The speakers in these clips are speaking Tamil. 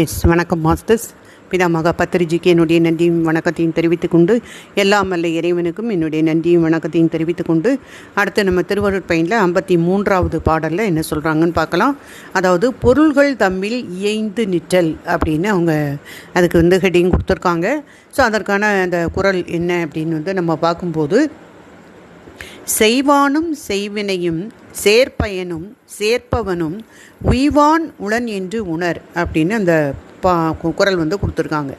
எஸ் வணக்கம் மாஸ்டர்ஸ். பிதாமக பத்திரிஜிக்கு என்னுடைய நன்றியும் வணக்கத்தையும் தெரிவித்துக் கொண்டு எல்லாம் வல்ல இறைவனுக்கும் என்னுடைய நன்றியும் வணக்கத்தையும் தெரிவித்துக் கொண்டு அடுத்து நம்ம திருவள்ளூர் பயனில் ஐம்பத்தி மூன்றாவது பாடலில் என்ன சொல்கிறாங்கன்னு பார்க்கலாம். அதாவது பொருள்கள் தம்மில் இயைந்து நிற்றல் அப்படின்னு அவங்க அதுக்கு வந்து ஹெட்டிங் கொடுத்துருக்காங்க. ஸோ அதற்கான அந்த குரல் என்ன அப்படின்னு வந்து நம்ம பார்க்கும்போது செய்வானும் செய்வினையும் சேர்ப்பயனும் சேர்ப்பவனும் உய்வான் உளன் என்று உணர் அப்படின்னு அந்த பா கு- குரல் வந்து கொடுத்துருக்காங்க.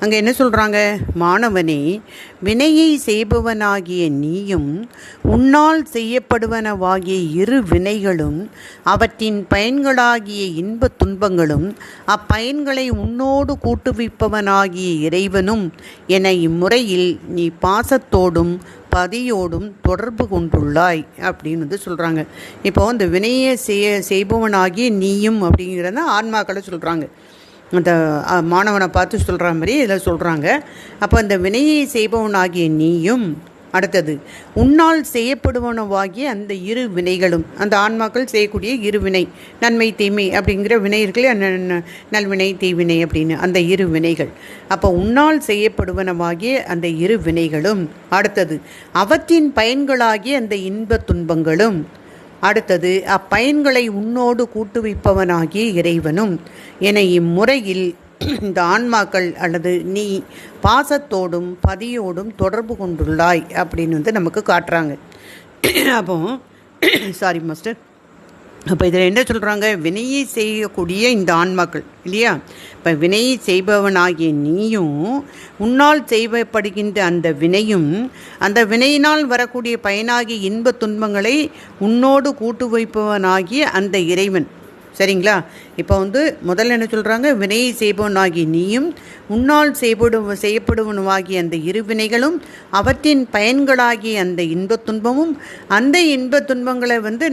அங்கே என்ன சொல்கிறாங்க மாணவனே வினையை செய்பவனாகிய நீயும் உன்னால் செய்யப்படுவனவாகிய இரு வினைகளும் அவற்றின் பயன்களாகிய இன்ப துன்பங்களும் அப்பயன்களை உன்னோடு கூட்டுவிப்பவனாகிய இறைவனும் என இம்முறையில் நீ பாசத்தோடும் பதியோடும் தொடர்பு கொண்டுள்ளாய் அப்படின்னு வந்து சொல்கிறாங்க இப்போ இந்த வினையை செய்ய செய்பவனாகிய நீயும் அப்படிங்கிறத ஆன்மாக்களை சொல்கிறாங்க அந்த மாணவனை பார்த்து சொல்கிற மாதிரி இதில் சொல்கிறாங்க அப்போ அந்த வினையை செய்பவனாகிய நீயும் அடுத்தது உன்னால் செய்யப்படுவனவாகிய அந்த இரு வினைகளும் அந்த ஆன்மாக்கள் செய்யக்கூடிய இரு வினை நன்மை தீமை அப்படிங்கிற வினை இருக்குல்லையா ந- நல்வினை தீவினை அப்படின்னு அந்த இரு வினைகள். அப்போ உன்னால் செய்யப்படுவனவாகிய அந்த இரு வினைகளும் அடுத்தது அவற்றின் பயன்களாகிய அந்த இன்ப துன்பங்களும் அடுத்தது அப்பயன்களை உன்னோடு கூட்டுவிப்பவனாகிய இறைவனும் என இம்முறையில் இந்த ஆன்மாக்கள் அல்லது நீ பாசத்தோடும் பதியோடும் தொடர்பு கொண்டுள்ளாய் அப்படின்னு வந்து நமக்கு காட்டுறாங்க. அப்போ சாரி மாஸ்டர் அப்போ இதில் என்ன சொல்கிறாங்க வினையை செய்யக்கூடிய இந்த ஆன்மாக்கள் இல்லையா? இப்போ வினையை செய்பவனாகிய நீயும் உன்னால் செய்யப்படுகின்ற அந்த வினையும் அந்த வினையினால் வரக்கூடிய பயனாகிய இன்பத் துன்பங்களை உன்னோடு கூட்டு வைப்பவனாகிய அந்த இறைவன். சரிங்களா? இப்போ வந்து முதல்ல என்ன சொல்கிறாங்க வினையை செய்பவனாகி நீயும் உன்னால் செய்படும் செய்யப்படுவனவாகிய அந்த இரு வினைகளும் அவற்றின் பயன்களாகிய அந்த இன்பத் துன்பமும் அந்த இன்பத் துன்பங்களை வந்து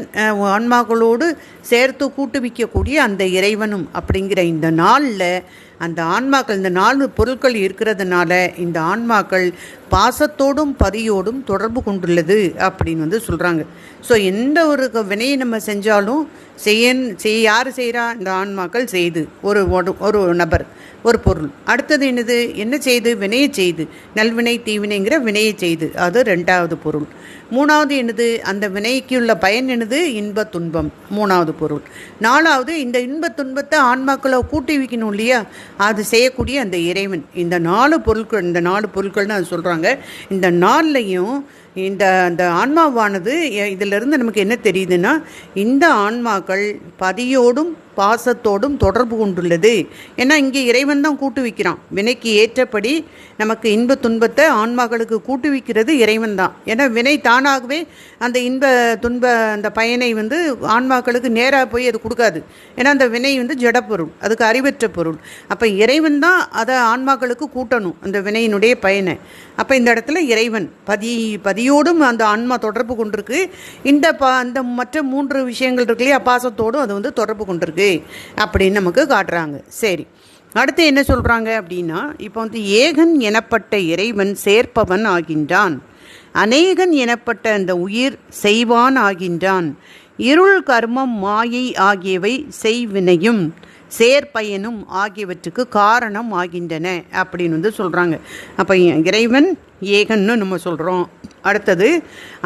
ஆன்மாக்களோடு சேர்த்து கூட்டுவிக்கக்கூடிய அந்த இறைவனும். அப்படிங்கிற இந்த நாளில் அந்த ஆன்மாக்கள் இந்த நாலு பொருட்கள் இருக்கிறதுனால இந்த ஆன்மாக்கள் பாசத்தோடும் பதியோடும் தொடர்பு கொண்டுள்ளது அப்படின்னு வந்து சொல்கிறாங்க ஸோ எந்த ஒரு வினையை நம்ம செஞ்சாலும் செய்ய செய் யார் செய்கிறா இந்த ஆன்மாக்கள் செய்து. ஒரு ஒரு- ஒரு நபர் ஒரு பொருள். அடுத்தது என்னது? என்ன செய்து? வினையை செய்து. நல்வினை தீவினைங்கிற வினையை செய்து. அது ரெண்டாவது பொருள். மூணாவது என்னது? அந்த வினைக்கு உள்ள பயன் என்னது? இன்ப துன்பம். மூணாவது பொருள். நாலாவது இந்த இன்ப துன்பத்தை ஆன்மாக்களை கூட்டி வைக்கணும் இல்லையா? அது செய்யக்கூடிய அந்த இறைவன். இந்த நாலு பொருட்கள் இந்த நாலு பொருட்கள்னு அது சொல்கிறாங்க இந்த நாள்லையும் இந்த அந்த ஆன்மாவானது இதிலிருந்து நமக்கு என்ன தெரியுதுன்னா இந்த ஆன்மாக்கள் பதியோடும் பாசத்தோடும் தொடர்பு கொண்டுள்ளது. ஏன்னா இங்கே இறைவன் தான் கூட்டு வைக்கிறான். வினைக்கு ஏற்றபடி நமக்கு இன்ப துன்பத்தை ஆன்மாக்களுக்கு கூட்டு வைக்கிறது இறைவன் தான். ஏன்னா வினை தானாகவே அந்த இன்ப துன்ப அந்த பயனை வந்து ஆன்மாக்களுக்கு நேராக போய் அது கொடுக்காது. ஏன்னா அந்த வினை வந்து ஜடப்பொருள் அதுக்கு அறிவற்ற பொருள். அப்போ இறைவன் தான் அதை ஆன்மாக்களுக்கு கூட்டணும் அந்த வினையினுடைய பயனை. அப்போ இந்த இடத்துல இறைவன் பதி பதியோடும் அந்த ஆன்மா தொடர்பு கொண்டிருக்கு. இந்த ப அந்த மற்ற மூன்று விஷயங்கள் இருக்கு இல்லையா பாசத்தோடும் அது வந்து தொடர்பு கொண்டிருக்கு. அப்படின்னு நமக்கு காட்டுறாங்க. சரி. அடுத்து என்ன சொல்கிறாங்க அப்படின்னா இப்போ வந்து ஏகன் எனப்பட்ட இறைவன் சேர்ப்பவன் ஆகின்றான். அநேகன் எனப்பட்ட அந்த உயிர் செய்வான் ஆகின்றான். இருள் கர்மம் மாயை ஆகியவை செய்வினையும் சேர்ப்பயனும் ஆகியவற்றுக்கு காரணம் ஆகின்றன அப்படின்னு வந்து சொல்கிறாங்க அப்போ இறைவன் ஏகன்னு நம்ம சொல்கிறோம் அடுத்தது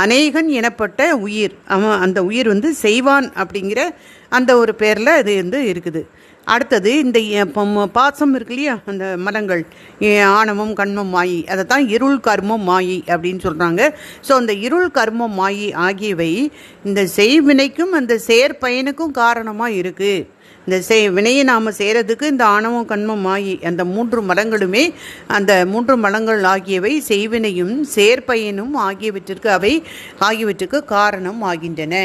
அநேகன் எனப்பட்ட உயிர். அவன் அந்த உயிர் வந்து செய்வான் அப்படிங்கிற அந்த ஒரு பேரில் அது வந்து இருக்குது. அடுத்தது இந்த பாசம் இருக்கு இல்லையா? அந்த மலங்கள். ஆணவம் கண்மம் மாயி. அதை தான் இருள் கர்மம் மாயி அப்படின்னு சொல்கிறாங்க ஸோ அந்த இருள் கர்மம் மாயி ஆகியவை இந்த செய்வினைக்கும் அந்த செயற்பயனுக்கும் காரணமாக இருக்குது இந்த செய் வினையை நாம் செய்கிறதுக்கு இந்த ஆணவம் கண்மம் மாயி அந்த மூன்று மலங்களுமே அந்த மூன்று மலங்கள் ஆகியவை செய்வினையும் சேர்ப்பயனும் ஆகியவற்றிற்கு அவை ஆகியவற்றுக்கு காரணம் ஆகின்றன.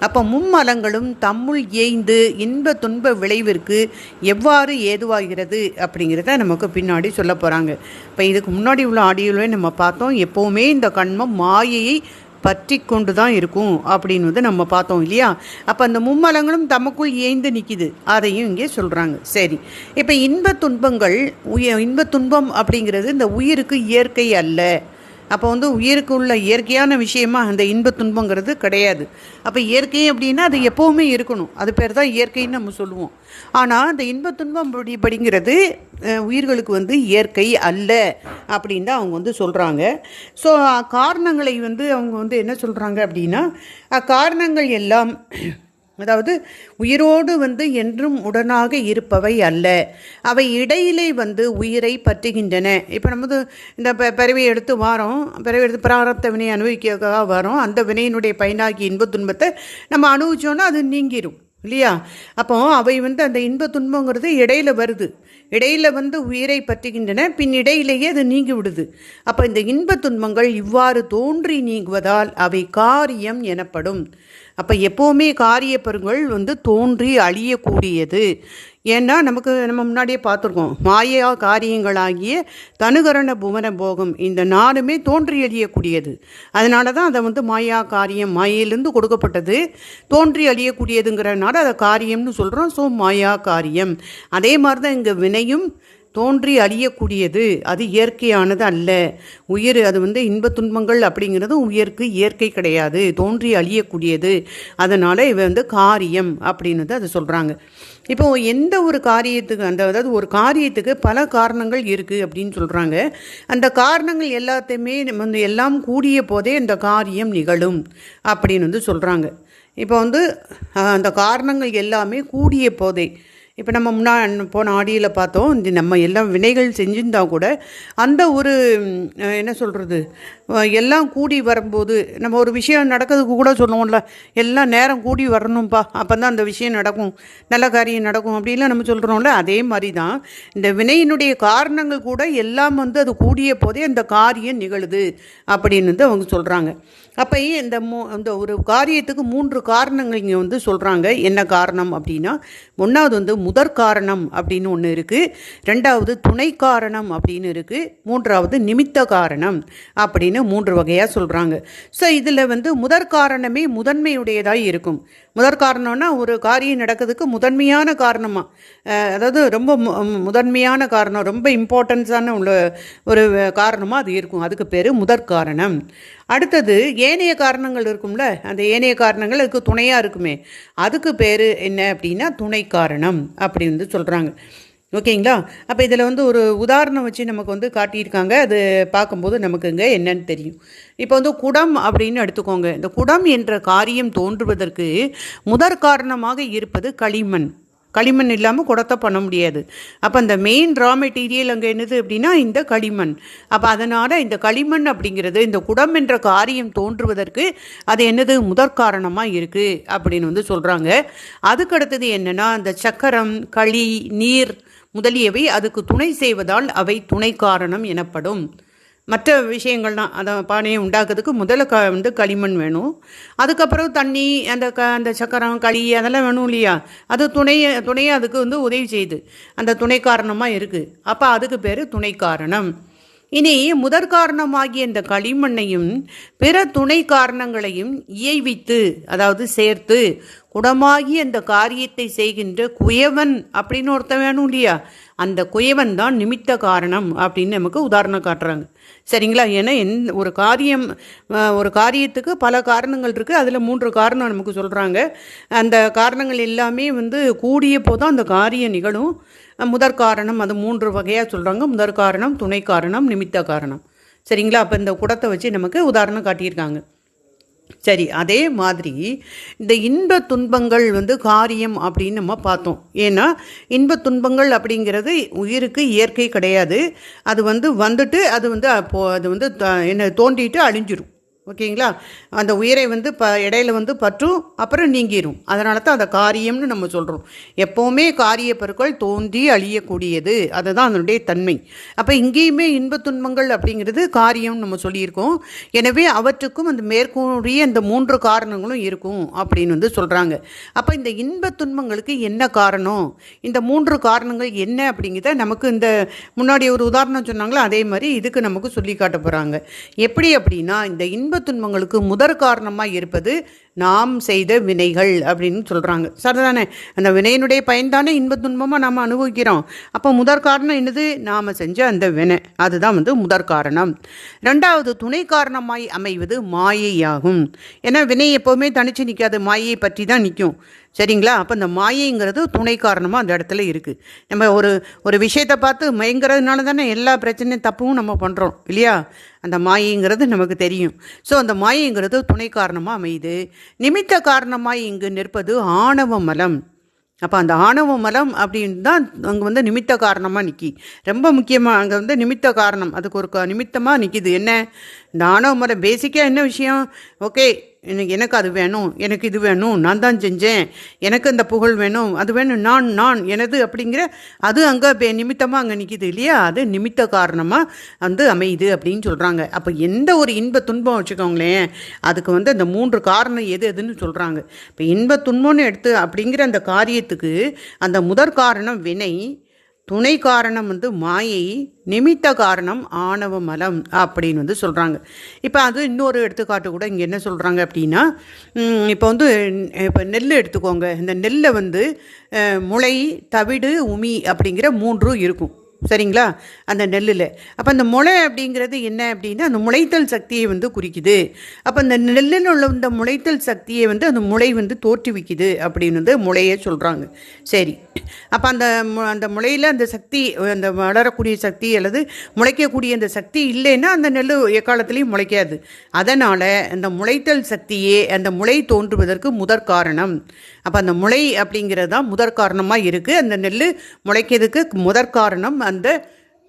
அப்போ மும்மலங்களும் தம்முள் ஏய்ந்து இன்ப துன்ப விளைவிற்கு எவ்வாறு ஏதுவாகிறது அப்படிங்கிறத நமக்கு பின்னாடி சொல்ல போகிறாங்க இப்போ இதுக்கு முன்னாடி உள்ள ஆடியோவில் நம்ம பார்த்தோம் எப்போவுமே இந்த கண்மம் மாயையை பற்றி கொண்டு தான் இருக்கும் அப்படின்னு வந்து நம்ம பார்த்தோம் இல்லையா? அப்போ அந்த மும்மலங்களும் தமக்குள் ஏய்ந்து நிற்கிது அதையும் இங்கே சொல்கிறாங்க சரி. இப்போ இன்ப துன்பங்கள் உய இன்ப துன்பம் அப்படிங்கிறது இந்த உயிருக்கு இயற்கை அல்ல. அப்போ வந்து உயிருக்கு உள்ள இயற்கையான விஷயமா அந்த இன்ப துன்பங்கிறது கிடையாது. அப்போ இயற்கை அப்படின்னா அது எப்போவுமே இருக்கணும். அது பேர் தான் இயற்கைன்னு நம்ம சொல்லுவோம். ஆனால் அந்த இன்ப துன்பம் படிங்கிறது உயிர்களுக்கு வந்து இயற்கை அல்ல அப்படின்னு தான் அவங்க வந்து சொல்கிறாங்க ஸோ காரணங்களை வந்து அவங்க வந்து என்ன சொல்கிறாங்க அப்படின்னா அக்காரணங்கள் எல்லாம் அதாவது உயிரோடு வந்து என்றும் உடனாக இருப்பவை அல்ல. அவை இடையிலே வந்து உயிரை பற்றுகின்றன. இப்போ நமது இந்த ப- பிறவி எடுத்து வாரோம். பிறவி எடுத்து பிராரத்த வினை அனுபவிக்க வரோம். அந்த வினையினுடைய பயனாகி இன்ப துன்பத்தை நம்ம அனுபவிச்சோன்னா அது நீங்கிடும் இல்லையா? அப்போ அவை வந்து அந்த இன்ப துன்பங்கிறது இடையில வருது. இடையில வந்து உயிரை பற்றுகின்றன. பின் இடையிலேயே அது நீங்கி விடுது. அப்போ இந்த இன்ப துன்பங்கள் இவ்வாறு தோன்றி நீங்குவதால் அவை காரியம் எனப்படும். அப்போ எப்போவுமே காரிய காரியப்பொருள்கள் வந்து தோன்றி அழியக்கூடியது. ஏன்னா நமக்கு நம்ம முன்னாடியே பார்த்துருக்கோம். மாயா காரியங்களாகிய தனுகரண புவன போகம் இந்த நாலுமே தோன்றி அழியக்கூடியது. அதனால தான் அதை வந்து மாயா காரியம் மாயையிலேருந்து கொடுக்கப்பட்டது. தோன்றி அழியக்கூடியதுங்கிறனால அதை காரியம்னு சொல்கிறோம் ஸோ மாயா காரியம். அதே மாதிரி தான் இங்கே வினையும் தோன்றி அழியக்கூடியது அது இயற்கையானது அல்ல. உயிர் அது வந்து இன்ப துன்பங்கள் அப்படிங்கிறது உயிருக்கு இயற்கை கிடையாது. தோன்றி அழியக்கூடியது. அதனால் இவ வந்து காரியம் அப்படின்னு அதை சொல்கிறாங்க இப்போ எந்த ஒரு காரியத்துக்கு அந்த அதாவது ஒரு காரியத்துக்கு பல காரணங்கள் இருக்குது அப்படின்னு சொல்கிறாங்க அந்த காரணங்கள் எல்லாத்தையுமே நம்ம வந்து எல்லாம் கூடிய போதே அந்த காரியம் நிகழும் அப்படின்னு வந்து சொல்கிறாங்க இப்போ வந்து அந்த காரணங்கள் எல்லாமே கூடிய போதே இப்போ நம்ம முன்னா போன ஆடியில் பார்த்தோம் இந்த நம்ம எல்லாம் வினைகள் செஞ்சுருந்தா கூட அந்த ஒரு என்ன சொல்கிறது எல்லாம் கூடி வரும்போது நம்ம ஒரு விஷயம் நடக்கிறதுக்கு கூட சொல்லுவோம்ல எல்லாம் நேரம் கூடி வரணும்ப்பா அப்போ தான் அந்த விஷயம் நடக்கும் நல்ல காரியம் நடக்கும் அப்படின்லாம் நம்ம சொல்கிறோம்ல அதே மாதிரி தான் இந்த வினையினுடைய காரணங்கள் கூட எல்லாம் வந்து அது கூடிய போதே அந்த காரியம் நிகழுது அப்படின்னு வந்து அவங்க சொல்கிறாங்க அப்போ இந்த மூ இந்த ஒரு காரியத்துக்கு மூன்று காரணங்கள் இங்கே வந்து சொல்கிறாங்க என்ன காரணம் அப்படின்னா ஒன்றாவது வந்து முதற் காரணம் அப்படின்னு ஒன்று இருக்குது ரெண்டாவது துணை காரணம் அப்படின்னு இருக்குது மூன்றாவது நிமித்த காரணம் அப்படின்னு மூன்று வகையாக சொல்கிறாங்க ஸோ இதில் வந்து முதற் காரணமே முதன்மையுடையதாக இருக்கும். முதற் காரணம்னா ஒரு காரியம் நடக்கிறதுக்கு முதன்மையான காரணமாக அதாவது ரொம்ப மு- முதன்மையான காரணம் ரொம்ப இம்பார்ட்டன்ஸான உள்ள ஒரு காரணமாக அது இருக்கும். அதுக்கு பேர் முதற் காரணம் அடுத்தது ஏனைய காரணங்கள் இருக்கும்ல? அந்த ஏனைய காரணங்கள் அதுக்கு துணையாக இருக்குமே. அதுக்கு பேர் என்ன அப்படின்னா துணை காரணம் அப்படி வந்து சொல்கிறாங்க ஓகேங்களா? அப்போ இதில் வந்து ஒரு உதாரணம் வச்சு நமக்கு வந்து காட்டியிருக்காங்க. அது பார்க்கும்போது நமக்கு இங்கே என்னன்னு தெரியும். இப்போ வந்து குடம் அப்படின்னு எடுத்துக்கோங்க. இந்த குடம் என்ற காரியம் தோன்றுவதற்கு முதற் காரணமாக இருப்பது களிமண். களிமண் இல்லாமல் குடத்தை பண்ண முடியாது. அப்போ அந்த மெயின் ரா மெட்டீரியல் அங்கே என்னது அப்படின்னா இந்த களிமண். அப்போ அதனால் இந்த களிமண் அப்படிங்கிறது இந்த குடம் என்ற காரியம் தோன்றுவதற்கு அது என்னது? முதற் காரணமாக இருக்குது அப்படின்னு வந்து சொல்கிறாங்க அதுக்கு அடுத்தது என்னென்னா இந்த சக்கரம் களி நீர் முதலியவை அதுக்கு துணை செய்வதால் அவை துணை காரணம் எனப்படும். மற்ற விஷயங்கள்லாம் அதை பானையை உண்டாக்குறதுக்கு முதல்ல க வந்து களிமண் வேணும். அதுக்கப்புறம் தண்ணி அந்த க அந்த சக்கரம் களி அதெல்லாம் வேணும் இல்லையா? அது துணையை துணையை அதுக்கு வந்து உதவி செய்யுது அந்த துணை காரணமாக இருக்குது அப்போ அதுக்கு பேர் துணை காரணம். இனி முதற் காரணமாகிய இந்த களிமண்ணையும் பிற துணை காரணங்களையும் இயைவித்து அதாவது சேர்த்து குடமாகி அந்த காரியத்தை செய்கின்ற குயவன் அப்படின்னு ஒருத்தன் வேணும் இல்லையா? அந்த குயவன் தான் நிமித்த காரணம் அப்படின்னு நமக்கு உதாரணம் காட்டுறாங்க. சரிங்களா? ஏன்னா எந் ஒரு காரியம் ஒரு காரியத்துக்கு பல காரணங்கள் இருக்குது அதில் மூன்று காரணம் நமக்கு சொல்கிறாங்க அந்த காரணங்கள் எல்லாமே வந்து கூடிய போதும் அந்த காரியம் நிகழும். முதற் காரணம் அது மூன்று வகையாக சொல்கிறாங்க முதற் காரணம் துணை காரணம் நிமித்த காரணம். சரிங்களா? அப்போ இந்த குடத்தை வச்சு நமக்கு உதாரணம் காட்டியிருக்காங்க. சரி அதே மாதிரி இந்த இன்ப துன்பங்கள் வந்து காரியம் அப்படின்னு நம்ம பார்த்தோம். ஏன்னா இன்ப துன்பங்கள் அப்படிங்கிறது உயிருக்கு இயற்கை கிடையாது. அது வந்து வந்துட்டு அது வந்து அப்போது அது வந்து த- என்ன தோண்டிட்டு அழிஞ்சிரும். ஓகேங்களா? அந்த உயிரை வந்து ப இடையில வந்து பற்றும் அப்புறம் நீங்கிரும். அதனால தான் அந்த காரியம்னு நம்ம சொல்கிறோம் எப்போவுமே காரிய பொருட்கள் தோன்றி அழியக்கூடியது. அதுதான் அதனுடைய தன்மை. அப்போ இங்கேயுமே இன்பத் துன்பங்கள் அப்படிங்கிறது காரியம் நம்ம சொல்லியிருக்கோம். எனவே அவற்றுக்கும் அந்த மேற்கூறிய இந்த மூன்று காரணங்களும் இருக்கும் அப்படின்னு வந்து சொல்கிறாங்க அப்போ இந்த இன்பத் துன்பங்களுக்கு என்ன காரணம்? இந்த மூன்று காரணங்கள் என்ன அப்படிங்கிறத நமக்கு இந்த முன்னாடி ஒரு உதாரணம் சொன்னாங்களோ? அதே மாதிரி இதுக்கு நமக்கு சொல்லி காட்ட போகிறாங்க எப்படி அப்படின்னா இந்த இன்ப துன்பங்களுக்கு முதற் காரணமாக இருப்பது நாம் செய்த வினைகள் அப்படின்னு சொல்கிறாங்க சரிதானே? அந்த வினையினுடைய பயன்தானே இன்ப துன்பமாக நாம் அனுபவிக்கிறோம். அப்போ முதற் காரணம் என்னது? நாம் செஞ்ச அந்த வினை. அதுதான் வந்து முதற் காரணம் ரெண்டாவது துணை காரணமாய் அமைவது மாயையாகும். ஏன்னா வினை எப்போவுமே தனிச்சு நிற்காது மாயையை பற்றி தான் நிற்கும் சரிங்களா? அப்போ இந்த மாயைங்கிறது துணை காரணமாக அந்த இடத்துல இருக்குது நம்ம ஒரு ஒரு விஷயத்தை பார்த்து மயங்கிறதுனால தானே எல்லா பிரச்சனையும் தப்பும் நம்ம பண்ணுறோம் இல்லையா? அந்த மாயைங்கிறது நமக்கு தெரியும். ஸோ அந்த மாயைங்கிறது துணை காரணமாக அமையுது. நிமித்த காரணமாய் இங்கு நிற்பது ஆணவ மலம். அப்போ அந்த ஆணவ மலம் அப்படின்னு தான் அங்கே வந்து நிமித்த காரணமாக நிற்கி ரொம்ப முக்கியமாக அங்கே வந்து நிமித்த காரணம். அதுக்கு ஒரு க- நிமித்தமாக நிற்கிது என்ன? இந்த ஆணவ மலம் பேசிக்காக என்ன விஷயம்? ஓகே எனக்கு எனக்கு அது வேணும் எனக்கு இது வேணும் நான் தான் செஞ்சேன் எனக்கு அந்த புகழ் வேணும் அது வேணும் நான் நான் எனது அப்படிங்கிற அது அங்கே நிமித்தமாக அங்கே நிற்கிது இல்லையா? அது நிமித்த காரணமாக வந்து அமையுது அப்படின்னு சொல்கிறாங்க அப்போ எந்த ஒரு இன்ப துன்பம் வச்சுக்கோங்களேன் அதுக்கு வந்து அந்த மூன்று காரணம் எது எதுன்னு சொல்கிறாங்க இப்போ இன்ப துன்பம்னு எடுத்து அப்படிங்கிற அந்த காரியத்துக்கு அந்த முதற் காரணம் வினை துணை காரணம் வந்து மாயை நிமித்த காரணம் ஆணவ மலம் அப்படின்னு வந்து சொல்கிறாங்க இப்போ அது இன்னொரு எடுத்துக்காட்டு கூட இங்கே என்ன சொல்கிறாங்க அப்படின்னா இப்போ வந்து இப்போ நெல் எடுத்துக்கோங்க. இந்த நெல்லை வந்து முளை தவிடு உமி அப்படிங்கிற மூன்றும் இருக்கும். சரிங்களா? அந்த நெல்லில். அப்போ அந்த முளை அப்படிங்கிறது என்ன அப்படின்னா அந்த முளைத்தல் சக்தியை வந்து குறிக்குது. அப்போ அந்த நெல்லில் உள்ள இந்த முளைத்தல் சக்தியை வந்து அந்த முளை வந்து தோற்றுவிக்குது அப்படின்னு வந்து முளையே சொல்கிறாங்க சரி. அப்போ அந்த அந்த முளையில் அந்த சக்தி அந்த வளரக்கூடிய சக்தி அல்லது முளைக்கக்கூடிய அந்த சக்தி இல்லைன்னா அந்த நெல் எக்காலத்துலேயும் முளைக்காது. அதனால் அந்த முளைத்தல் சக்தியே அந்த முளை தோன்றுவதற்கு முதற் காரணம். அப்போ அந்த முளை அப்படிங்கிறது தான் முதற் காரணமாக இருக்குது அந்த நெல் முளைக்கிறதுக்கு முதற் காரணம் அந்த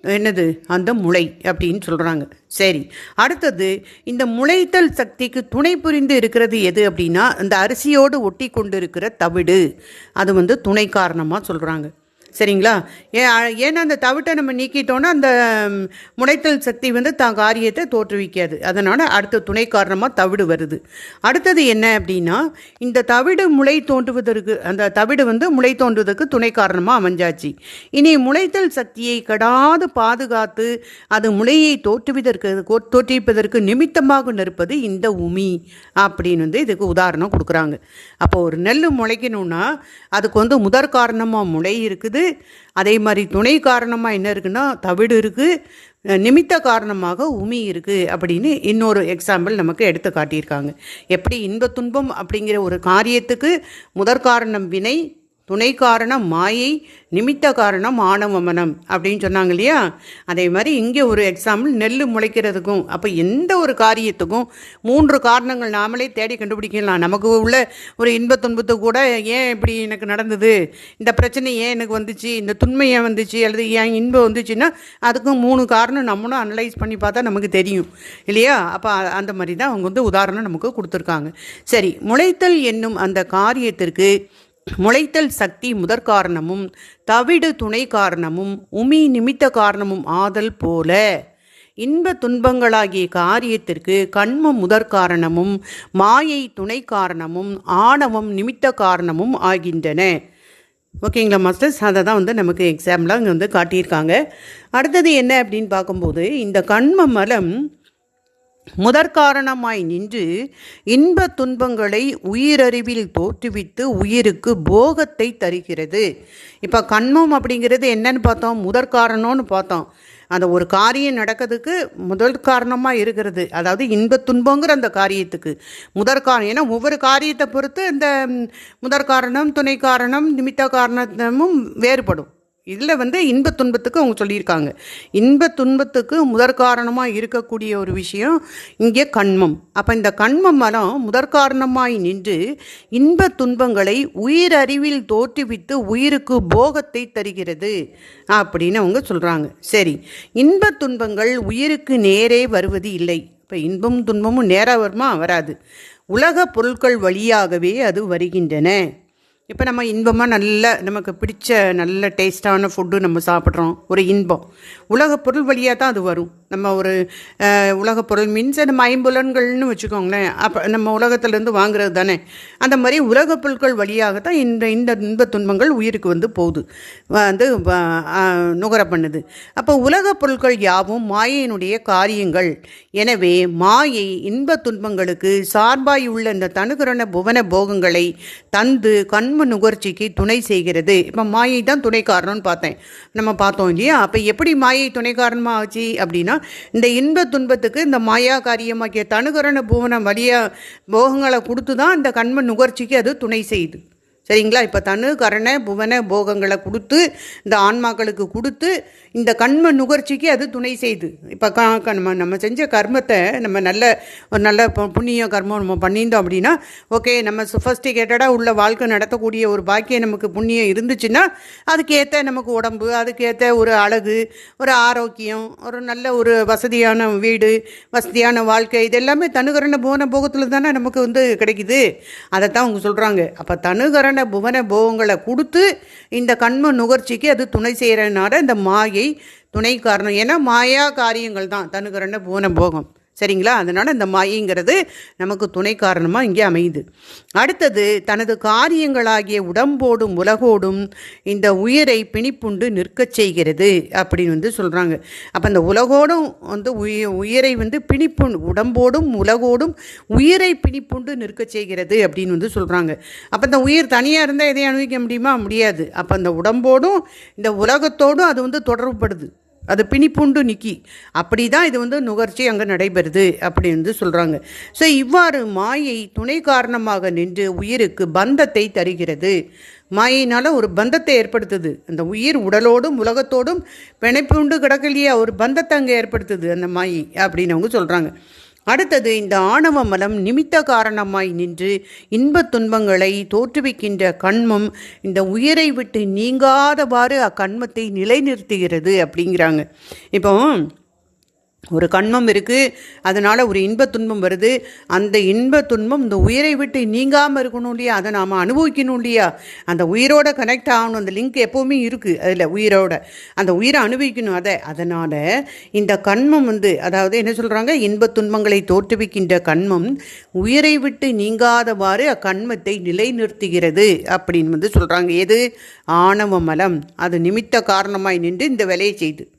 என்னது? அந்த முளை அப்படின்னு சொல்கிறாங்க சரி. அடுத்தது இந்த முளைத்தல் சக்திக்கு துணை புரிந்து இருக்கிறது எது அப்படின்னா இந்த அரிசியோடு ஒட்டி கொண்டு இருக்கிற தவிடு. அது வந்து துணை காரணமாக சொல்கிறாங்க சரிங்களா? ஏ ஏன்னா அந்த தவிட்டை நம்ம நீக்கிட்டோன்னா அந்த முனைத்தல் முளைத்தல் சக்தி வந்து தான் காரியத்தை தோற்றுவிக்காது. அதனால் அடுத்த துணை காரணமாக தவிடு வருது. அடுத்தது என்ன அப்படின்னா இந்த தவிடு முளை தோன்றுவதற்கு அந்த தவிடு வந்து முளை தோன்றுவதற்கு துணை காரணமாக அமைஞ்சாச்சு. இனி முளைத்தல் சக்தியை கடாது பாதுகாத்து அது முளையை தோற்றுவிதற்கு கோ- தோற்றுவிப்பதற்கு நிமித்தமாக நிற்பது இந்த உமி அப்படின்னு வந்து இதுக்கு உதாரணம் கொடுக்குறாங்க. அப்போ ஒரு நெல் முளைக்கணும்னா அதுக்கு வந்து முதற் காரணமாக முளை இருக்குது அதே மாதிரி துணை காரணமாக என்ன இருக்குன்னா தவிடு இருக்குது நிமித்த காரணமாக உமி இருக்குது அப்படின்னு இன்னொரு எக்ஸாம்பிள் நமக்கு எடுத்து காட்டியிருக்காங்க. எப்படி இன்ப துன்பம் அப்படிங்கிற ஒரு காரியத்துக்கு முதற்காரணம் வினை துணை காரணம் மாயை நிமித்த காரணம் ஆணவமனம் அப்படின்னு சொன்னாங்க இல்லையா? அதே மாதிரி இங்கே ஒரு எக்ஸாம்பிள் நெல் முளைக்கிறதுக்கும் அப்போ எந்த ஒரு காரியத்துக்கும் மூன்று காரணங்கள் நாமளே தேடி கண்டுபிடிக்கலாம். நமக்கு உள்ள ஒரு இன்ப துன்பத்து கூட ஏன் இப்படி எனக்கு நடந்தது? இந்த பிரச்சனை ஏன் எனக்கு வந்துச்சு? இந்த துன்மை ஏன் வந்துச்சு? அல்லது ஏன் இன்பம் வந்துச்சுன்னா அதுக்கும் மூணு காரணம் நம்மளும் அனலைஸ் பண்ணி பார்த்தா நமக்கு தெரியும். இல்லையா? அப்போ அந்த மாதிரி தான் அவங்க வந்து உதாரணம் நமக்கு கொடுத்துருக்காங்க. சரி முளைத்தல் என்னும் அந்த காரியத்திற்கு முளைத்தல் சக்தி முதற் காரணமும் தவிடு துணை காரணமும் உமி நிமித்த காரணமும் ஆதல் போல. இன்ப துன்பங்களாகிய காரியத்திற்கு கண்மம் முதற் காரணமும் மாயை துணை காரணமும் ஆணவம் நிமித்த காரணமும் ஆகின்றன. ஓகேங்களா மாஸ்டர்ஸ் அதை தான் வந்து நமக்கு எக்ஸாம்பிளாக இங்கே வந்து காட்டியிருக்காங்க. அடுத்தது என்ன அப்படின்னு பார்க்கும்போது இந்த கண்ம மலம் முதற்காரணமாய் நின்று இன்ப துன்பங்களை உயிரறிவில் தோற்றுவித்து உயிருக்கு போகத்தை தருகிறது. இப்போ கண்மம் அப்படிங்கிறது என்னன்னு பார்த்தோம் முதற்காரணம்னு பார்த்தோம். அந்த ஒரு காரியம் நடக்கிறதுக்கு முதல் காரணமாக இருக்கிறது. அதாவது இன்ப துன்பங்கிற அந்த காரியத்துக்கு. முதற் காரணம் ஏன்னா ஒவ்வொரு காரியத்தை பொறுத்து இந்த முதற்காரணம் முதற் காரணம் துணை காரணம் நிமித்த காரணமும் வேறுபடும். இதில் வந்து இன்ப துன்பத்துக்கு அவங்க சொல்லியிருக்காங்க. இன்ப துன்பத்துக்கு முதற்காரணமாக இருக்கக்கூடிய ஒரு விஷயம் இங்கே கண்மம். அப்போ இந்த கண்மம் மரம் முதற்காரணமாய் நின்று இன்ப துன்பங்களை உயிரறிவில் தோற்றுவித்து உயிருக்கு போகத்தை தருகிறது அப்படின்னு அவங்க சொல்கிறாங்க. சரி இன்ப துன்பங்கள் உயிருக்கு நேரே வருவது இல்லை. இப்போ இன்பமும் துன்பமும் நேராக வருமா? வராது. உலக பொருட்கள் வழியாகவே அது வருகின்றன. இப்போ நம்ம இன்பமாக நல்ல நமக்கு பிடிச்ச நல்ல டேஸ்ட்டான ஃபுட்டு நம்ம சாப்பிட்றோம். ஒரு இன்பம். உலகப் பொருள் வழியாக தான் அது வரும். நம்ம ஒரு உலக பொருள் மீன்ஸ் நம்ம ஐம்புலன்கள்னு வச்சுக்கோங்களேன். அப்போ நம்ம உலகத்துலேருந்து வாங்குறது தானே. அந்த மாதிரி உலகப் பொருட்கள் வழியாக தான் இந்த இந்த இன்பத் துன்பங்கள் உயிருக்கு வந்து போகுது. வந்து நுகர பண்ணுது. அப்போ உலகப் பொருட்கள் யாவும் மாயையினுடைய காரியங்கள். எனவே மாயை இன்பத் துன்பங்களுக்கு சார்பாயுள்ள இந்த தனுகரண புவன போகங்களை தந்து கண் குடும்ப நுகர்ச்சிக்கு துணை செய்கிறது. இப்போ மாயை தான் துணை காரணம்னு பார்த்தேன். நம்ம பார்த்தோம் இல்லையா? அப்போ எப்படி மாயை துணை காரணமாக ஆச்சு அப்படின்னா இந்த இன்ப துன்பத்துக்கு இந்த மாயா காரியமாக்கிய தனுகரண புவனம் வழியாக போகங்களை கொடுத்து தான் இந்த கண்ம நுகர்ச்சிக்கு அது துணை செய்யுது. சரிங்களா? இப்போ தனு கரண புவன போகங்களை கொடுத்து இந்த ஆன்மாக்களுக்கு கொடுத்து இந்த கண்ம நுகர்ச்சிக்கு அது துணை செய்யுது இப்போ க நம்ம நம்ம செஞ்ச கர்மத்தை நம்ம நல்ல ஒரு நல்ல புண்ணிய கர்மம் நம்ம பண்ணியிருந்தோம் அப்படின்னா ஓகே நம்ம சொஃபஸ்டிகேட்டடாக உள்ள வாழ்க்கை நடத்தக்கூடிய ஒரு பாக்கியம் நமக்கு புண்ணியம் இருந்துச்சுன்னா அதுக்கேற்ற நமக்கு உடம்பு அதுக்கேற்ற ஒரு அழகு ஒரு ஆரோக்கியம் ஒரு நல்ல ஒரு வசதியான வீடு வசதியான வாழ்க்கை இது எல்லாமே தனுகரண புவன போகத்தில் தானே நமக்கு வந்து கிடைக்குது. அதைத்தான் அவங்க சொல்கிறாங்க அப்போ தனுகரண புவன போகங்களை கொடுத்து இந்த கண்ம நுகர்ச்சிக்கு அது துணை செய்கிறனால இந்த மாயை துணை காரணம் ஏன்னா மாயா காரியங்கள் தான் தனுகரண புவன போகம். சரிங்களா? அதனால் இந்த மாயங்கிறது நமக்கு துணை காரணமாக இங்கே அமையுது. அடுத்தது தனது காரியங்களாகிய உடம்போடும் உலகோடும் இந்த உயிரை பிணிப்புண்டு நிற்கச் செய்கிறது அப்படின்னு வந்து சொல்கிறாங்க அப்போ இந்த உலகோடும் வந்து உய உயிரை வந்து பிணிப்பு உடம்போடும் உலகோடும் உயிரை பிணிப்புண்டு நிற்கச் செய்கிறது அப்படின்னு வந்து சொல்கிறாங்க அப்போ இந்த உயிர் தனியாக இருந்தால் எதையும் அனுபவிக்க முடியுமா? முடியாது. அப்போ அந்த உடம்போடும் இந்த உலகத்தோடும் அது வந்து தொடர்புபடுது. அது பிணிப்புண்டு நிக்கி. அப்படி தான் இது வந்து நுகர்ச்சி அங்கே நடைபெறுது அப்படின்னு வந்து சொல்கிறாங்க ஸோ இவ்வாறு மாயை துணை காரணமாக நின்று உயிருக்கு பந்தத்தை தருகிறது. மாயினால் ஒரு பந்தத்தை ஏற்படுத்துது. அந்த உயிர் உடலோடும் உலகத்தோடும் பிணைப்புண்டு கிடக்கலையா? ஒரு பந்தத்தை அங்கே ஏற்படுத்துது அந்த மாயை அப்படின்னு அவங்க சொல்கிறாங்க அடுத்தது இந்த ஆணவ மலம் நிமித்த காரணமாய் நின்று இன்பத் துன்பங்களை தோற்றுவிக்கின்ற கண்மம் இந்த உயிரை விட்டு நீங்காதவாறு அக்கண்மத்தை நிலைநிறுத்துகிறது அப்படிங்கிறாங்க. இப்போ ஒரு கண்மம் இருக்குது அதனால் ஒரு இன்பத் துன்பம் வருது. அந்த இன்பத் துன்பம் இந்த உயிரை விட்டு நீங்காமல் இருக்கணும் இல்லையா? அதை நாம் அனுபவிக்கணும் இல்லையா? அந்த உயிரோட கனெக்ட் ஆகணும். அந்த லிங்க் எப்போவுமே இருக்குது அதில் உயிரோட. அந்த உயிரை அனுபவிக்கணும். அதை அதனால் இந்த கண்மம் வந்து அதாவது என்ன சொல்கிறாங்க இன்பத் துன்பங்களை தோற்றுவிக்கின்ற கண்மம் உயிரை விட்டு நீங்காதவாறு அக்கண்மத்தை நிலைநிறுத்துகிறது அப்படின்னு வந்து சொல்கிறாங்க எது? ஆணவ மலம். அது நிமித்த காரணமாய் நின்று இந்த வேலையை செய்து.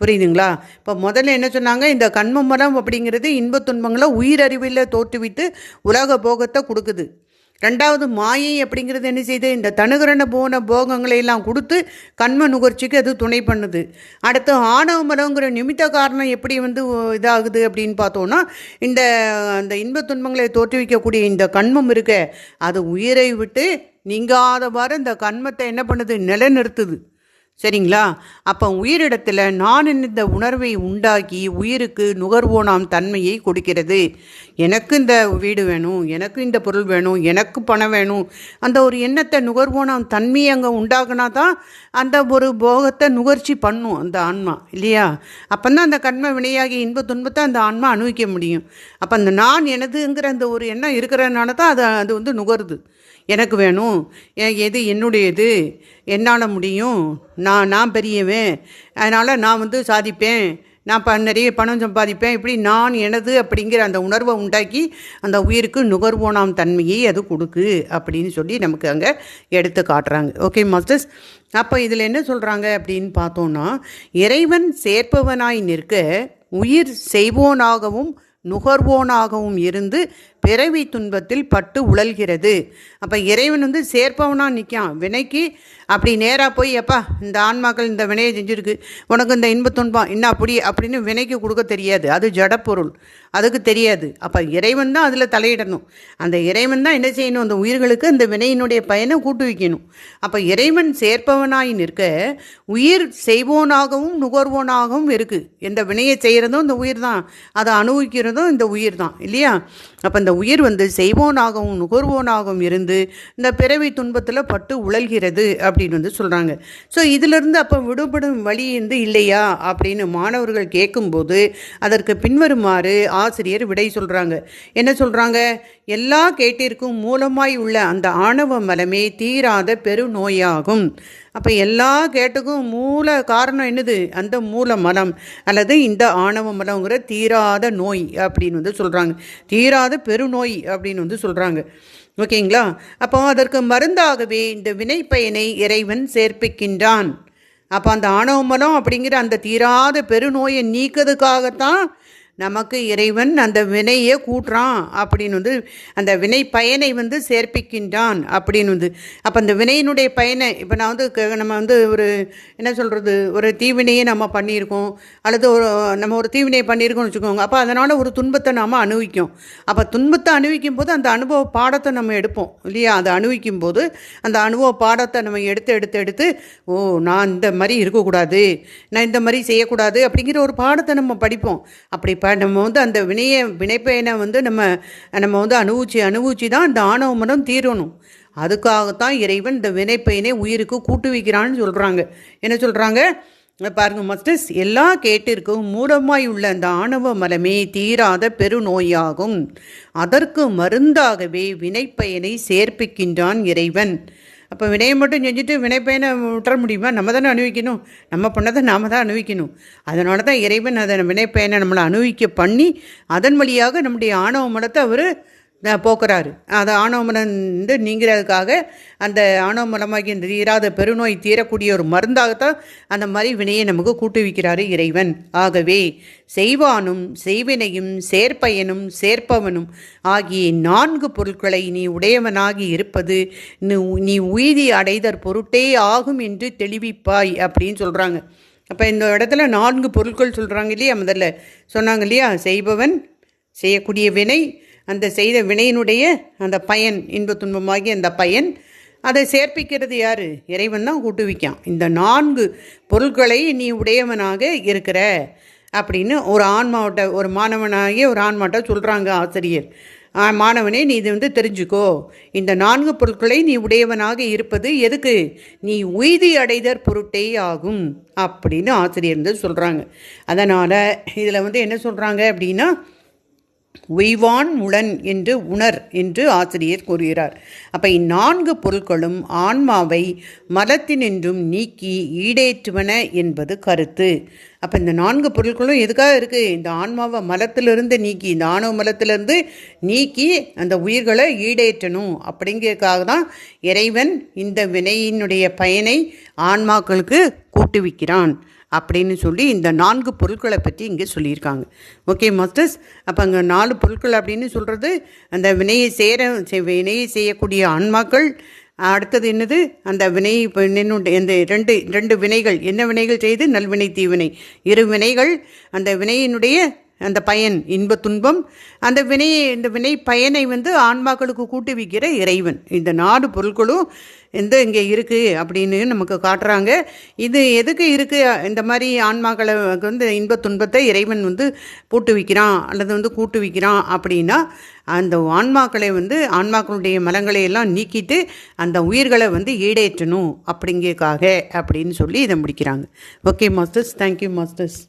புரியுதுங்களா? இப்போ முதல்ல என்ன சொன்னாங்க? இந்த கண்மமரம் அப்படிங்கிறது இன்பத் துன்பங்களை உயிரறிவில் தோற்றுவித்து உலக போகத்தை கொடுக்குது. ரெண்டாவது மாயை அப்படிங்கிறது என்ன செய்யுது இந்த தனுகரண போன போகங்களை எல்லாம் கொடுத்து கண்ம நுகர்ச்சிக்கு அது துணை பண்ணுது. அடுத்து ஆணவ மரங்கிற நிமித்த காரணம் எப்படி வந்து இதாகுது அப்படின்னு பார்த்தோன்னா இந்த அந்த இன்பத் துன்பங்களை தோற்றுவிக்கக்கூடிய இந்த கண்மம் இருக்க அது உயிரை விட்டு நீங்காதவாறு இந்த கண்மத்தை என்ன பண்ணுது? நிலைநிறுத்துது. சரிங்களா? அப்போ உயிரிடத்தில் நான் இந்த உணர்வை உண்டாக்கி உயிருக்கு நுகர்வோனாம் தன்மையை கொடுக்கிறது. எனக்கு இந்த வீடு வேணும் எனக்கு இந்த பொருள் வேணும் எனக்கு பணம் வேணும் அந்த ஒரு எண்ணத்தை நுகர்வோனாம் தன்மையை அங்கே உண்டாகினா தான் அந்த ஒரு போகத்தை நுகர்ச்சி பண்ணும் அந்த ஆன்மா இல்லையா? அப்போ தான் அந்த கண்ம வினையாகி இன்ப துன்பத்தை அந்த ஆன்மா அனுபவிக்க முடியும். அப்போ அந்த நான் எனதுங்கிற அந்த ஒரு எண்ணம் இருக்கிறதுனால தான் அது அது வந்து நுகருது. எனக்கு வேணும் எது என்னுடையது? என்னால் முடியும்? நான் நான் பெரியவன். அதனால் நான் வந்து சாதிப்பேன். நான் ப நிறைய பணம் சம்பாதிப்பேன். இப்படி நான் எனது அப்படிங்கிற அந்த உணர்வை உண்டாக்கி அந்த உயிருக்கு நுகர்வோனாம் தன்மையை அது கொடுக்கு அப்படின்னு சொல்லி நமக்கு அங்கே எடுத்து காட்டுறாங்க. ஓகே மாஸ்டர்ஸ் அப்போ இதில் என்ன சொல்கிறாங்க அப்படின்னு பார்த்தோன்னா இறைவன் சேர்ப்பவனாய் நிற்க உயிர் செய்வோனாகவும் நுகர்வோனாகவும் இருந்து பிறவி துன்பத்தில் பட்டு உழல்கிறது. அப்போ இறைவன் வந்து சேர்ப்பவனாக நிற்கான் வினைக்கு அப்படி நேராக போய் எப்பா இந்த ஆன்மாக்கள் இந்த வினையை செஞ்சுருக்கு. உனக்கு இந்த இன்பத் துன்பம் என்ன அப்படி அப்படின்னு வினைக்கு கொடுக்க தெரியாது. அது ஜடப்பொருள். அதுக்கு தெரியாது. அப்போ இறைவன் தான் அதில் தலையிடணும். அந்த இறைவன் தான் என்ன செய்யணும்? அந்த உயிர்களுக்கு அந்த வினையினுடைய பயனை கூட்டு வைக்கணும் அப்போ இறைவன் சேர்ப்பவனாய் நிற்க உயிர் செய்வோனாகவும் நுகர்வோனாகவும் இருக்குது இந்த வினையை செய்கிறதும் இந்த உயிர் தான். அதை அனுபவிக்கிறதும் இந்த உயிர் தான். இல்லையா? அப்போ இந்த உயிர் வந்து செய்வோனாகவும் நுகர்வோனாகவும் இருந்து இந்த பிறவி துன்பத்தில் பட்டு உழல்கிறது அப்படின்னு வந்து சொல்கிறாங்க ஸோ இதிலிருந்து அப்போ விடுபடும் வழி வந்து இல்லையா? அப்படின்னு மாணவர்கள் கேட்கும்போது அதற்கு பின்வருமாறு ஆசிரியர் விடை சொல்கிறாங்க என்ன சொல்கிறாங்க எல்லா கேட்டிற்கும் மூலமாய் உள்ள அந்த ஆணவ மலமே தீராத பெருநோயாகும். அப்போ எல்லா கேட்டுக்கும் மூல காரணம் என்னது? அந்த மூல மலம் அல்லது இந்த ஆணவ மலங்கிற தீராத நோய் அப்படின்னு வந்து சொல்கிறாங்க தீராத பெருநோய் அப்படின்னு வந்து சொல்கிறாங்க ஓகேங்களா? அப்போ அதற்கு மருந்தாகவே இந்த வினைப்பயனை இறைவன் சேர்ப்பிக்கின்றான். அப்போ அந்த ஆணவ மலம் அப்படிங்கிற அந்த தீராத பெருநோயை நீக்கிறதுக்காகத்தான் நமக்கு இறைவன் அந்த வினையை கூட்டுறான் அப்படின்னு வந்து அந்த வினை பயனை வந்து சேர்ப்பிக்கின்றான் அப்படின்னு வந்து. அப்போ அந்த வினையினுடைய பயனை இப்போ நான் வந்து க- நம்ம வந்து ஒரு என்ன சொல்கிறது ஒரு தீவினையை நம்ம பண்ணியிருக்கோம் அல்லது ஒரு நம்ம ஒரு தீவினையை பண்ணியிருக்கோம்னு வச்சுக்கோங்க. அப்போ அதனால் ஒரு துன்பத்தை நாம் அனுபவிக்கும். அப்போ துன்பத்தை அனுபவிக்கும் போது அந்த அனுபவ பாடத்தை நம்ம எடுப்போம் இல்லையா? அதை அனுபவிக்கும் போது அந்த அனுபவ பாடத்தை நம்ம எடுத்து எடுத்து எடுத்து ஓ நான் இந்த மாதிரி இருக்கக்கூடாது நான் இந்த மாதிரி செய்யக்கூடாது அப்படிங்கிற ஒரு பாடத்தை நம்ம படிப்போம். அப்படி ப நம்ம வந்து அந்த வினையை வினைப்பயனை வந்து நம்ம நம்ம வந்து அனுபவிச்சு அனுபவிச்சு தான் இந்த ஆணவ மனம் தீரணும். அதுக்காகத்தான் இறைவன் இந்த வினைப்பயனை உயிருக்கு கூட்டு வைக்கிறான்னு சொல்கிறாங்க என்ன சொல்கிறாங்க பாருங்கள் மஸ்டர்ஸ் எல்லா கேட்டிற்கும் மூலமாய் உள்ள அந்த ஆணவ மலமே தீராத பெருநோயாகும். அதற்கு மருந்தாகவே வினைப்பயனை சேர்ப்பிக்கின்றான் இறைவன். அப்போ வினையை மட்டும் செஞ்சுட்டு வினைப்பயனை விட்டுற முடியுமா? நம்ம தானே அனுபவிக்கணும். நம்ம பண்ணதை நாம தான் அனுபவிக்கணும். அதனால தான் இறைவன் அதை வினைப்பயனை நம்மளை அனுபவிக்க பண்ணி அதன் வழியாக நம்முடைய ஆணவ மனத்தை அவர் போக்குறாரு. அது ஆணோமனம் வந்து நீங்கிறதுக்காக அந்த ஆணவமுலமாகி இந்த தீராத பெருநோய் தீரக்கூடிய ஒரு மருந்தாகத்தான் அந்த மாதிரி வினையை நமக்கு கூட்டுவிக்கிறாரு இறைவன். ஆகவே செய்வானும் செய்வினையும் சேர்ப்பயனும் சேர்ப்பவனும் ஆகிய நான்கு பொருட்களை நீ உடையவனாகி இருப்பது நீ- நீ உய்தி அடைதற் பொருட்டே ஆகும் என்று தெளிவிப்பாய் அப்படின்னு சொல்கிறாங்க அப்போ இந்த இடத்துல நான்கு பொருட்கள் சொல்கிறாங்க இல்லையா? முதல்ல சொன்னாங்க இல்லையா? செய்பவன் செய்யக்கூடிய வினை அந்த செய்த வினையினுடைய அந்த பயன் இன்ப துன்பமாகிய அந்த பயன் அதை சேர்ப்பிக்கிறது யார்? இறைவன் தான் கூட்டுவிக்கான் இந்த நான்கு பொருட்களை நீ உடையவனாக இருக்கிற அப்படின்னு ஒரு ஆன்மாவட்ட ஒரு மாணவனாகிய ஒரு ஆன்மாட்ட சொல்கிறாங்க ஆசிரியர். மாணவனே நீ இது வந்து தெரிஞ்சுக்கோ. இந்த நான்கு பொருட்களை நீ உடையவனாக இருப்பது எதுக்கு? நீ உய்தி அடைதற் பொருட்டே ஆகும் அப்படின்னு ஆசிரியர் வந்து சொல்கிறாங்க அதனால் இதில் வந்து என்ன சொல்கிறாங்க அப்படின்னா உய்வான் உளன் என்று உணர் என்று ஆசிரியர் கூறுகிறார். அப்போ இந்நான்கு பொருட்களும் ஆன்மாவை மலத்தினின்றும் நீக்கி ஈடேற்றுவன என்பது கருத்து. அப்போ இந்த நான்கு பொருட்களும் எதுக்காக இருக்குது இந்த ஆன்மாவை மலத்திலிருந்து நீக்கி இந்த ஆணவ மலத்திலிருந்து நீக்கி அந்த உயிர்களை ஈடேற்றணும். அப்படிங்கிறதுக்காக தான் இறைவன் இந்த வினையினுடைய பயனை ஆன்மாக்களுக்கு கூட்டுவிக்கிறான். அப்படின்னு சொல்லி இந்த நான்கு பொருட்களை பற்றி இங்கே சொல்லியிருக்காங்க. ஓகே மாஸ்டர்ஸ் அப்போ அங்கே நாலு பொருட்கள் அப்படின்னு சொல்கிறது அந்த வினையை சேர வினையை செய்யக்கூடிய ஆன்மாக்கள் அடுத்தது என்னது? அந்த வினை இப்போ என்னுடைய இந்த ரெண்டு ரெண்டு வினைகள் என்ன வினைகள் செய்து? நல்வினை தீவினை. இரு வினைகள் அந்த வினையினுடைய அந்த பயன் இன்ப துன்பம் அந்த வினையை இந்த வினை பயனை வந்து ஆன்மாக்களுக்கு கூட்டுவிக்கிற இறைவன். இந்த நாலு பொருட்களும் எந்த இங்கே இருக்குது அப்படின்னு நமக்கு காட்டுறாங்க. இது எதுக்கு இருக்குது இந்த மாதிரி ஆன்மாக்களை வந்து இன்ப துன்பத்தை இறைவன் வந்து பூட்டுவிக்கிறான் அல்லது வந்து கூட்டுவிக்கிறான் அப்படின்னா அந்த ஆன்மாக்களை வந்து ஆன்மாக்களுடைய மலங்களை எல்லாம் நீக்கிட்டு அந்த உயிர்களை வந்து ஈடேற்றணும் அப்படிங்கிறக்காக அப்படின்னு சொல்லி இதை முடிக்கிறாங்க. Okay masters. Thank you masters.